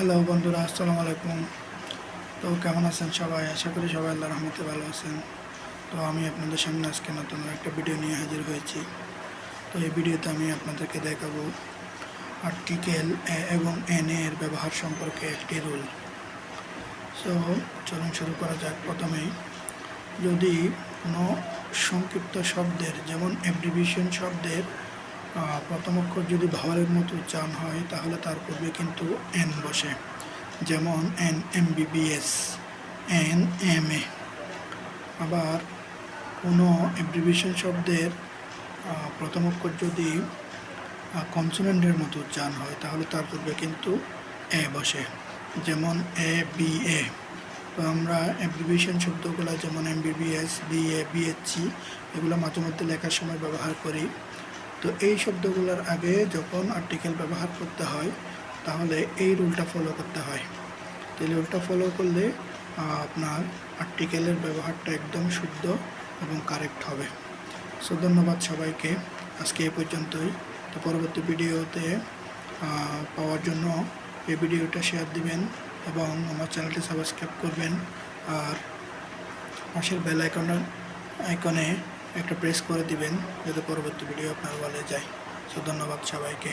Hello বন্ধুরা, আসসালামু আলাইকুম। তো কেমন আছেন সবাই? আশা করি সবাই আল্লাহ রহমতে ভালো আছেন। তো আমি আপনাদের সামনে আজকে নতুন একটা ভিডিও নিয়ে হাজির হয়েছি। তো এই ভিডিওতে আমি আপনাদেরকে দেখাবো আর্টিকেল এ এবং এন এর ব্যবহার সম্পর্কে একটি রুল সো চলুন শুরু করা যাক প্রথমেই। যদি কোনো সংক্ষিপ্ত শব্দের, যেমন অ্যাব্রিভিশন শব্দের প্রথম অক্ষর যদি ভাওয়ালের মতো উচ্চারণ হয়, তাহলে তার পূর্বে কিন্তু এন বসে। যেমন N M BBS N M A. আবার কোনো অ্যাব্রিভিশন শব্দের প্রথম অক্ষর যদি কনসোনেন্টের মতো উচ্চারণ হয়, তাহলে তার পূর্বে কিন্তু এ বসে। যেমন এ বি এ। তো আমরা অ্যাব্রিভিশন শব্দগুলো যেমন এম বিবিএস বিএ বিএসসি এগুলো মাঝে মধ্যে লেখার সময় ব্যবহার করি। তো এই শব্দগুলোর আগে যখন আর্টিকেল ব্যবহার করতে হয়, তাহলে এই রুলটা ফলো করতে হয়। তো এই রুলটা ফলো করলে আপনার আর্টিকেলের ব্যবহারটা একদম শুদ্ধ এবং কারেক্ট হবে। সো ধন্যবাদ সবাইকে। আজকে এ পর্যন্তই। তো পরবর্তী ভিডিওতে পাওয়ার জন্য এই ভিডিওটা শেয়ার দিবেন এবং আমার চ্যানেলটি সাবস্ক্রাইব করবেন। আর পাশের বেল আইকনের আইকনে একটা প্রেস করে দিবেন যাতে পরবর্তী ভিডিও আপনার বলে যায়। সো ধন্যবাদ সবাইকে।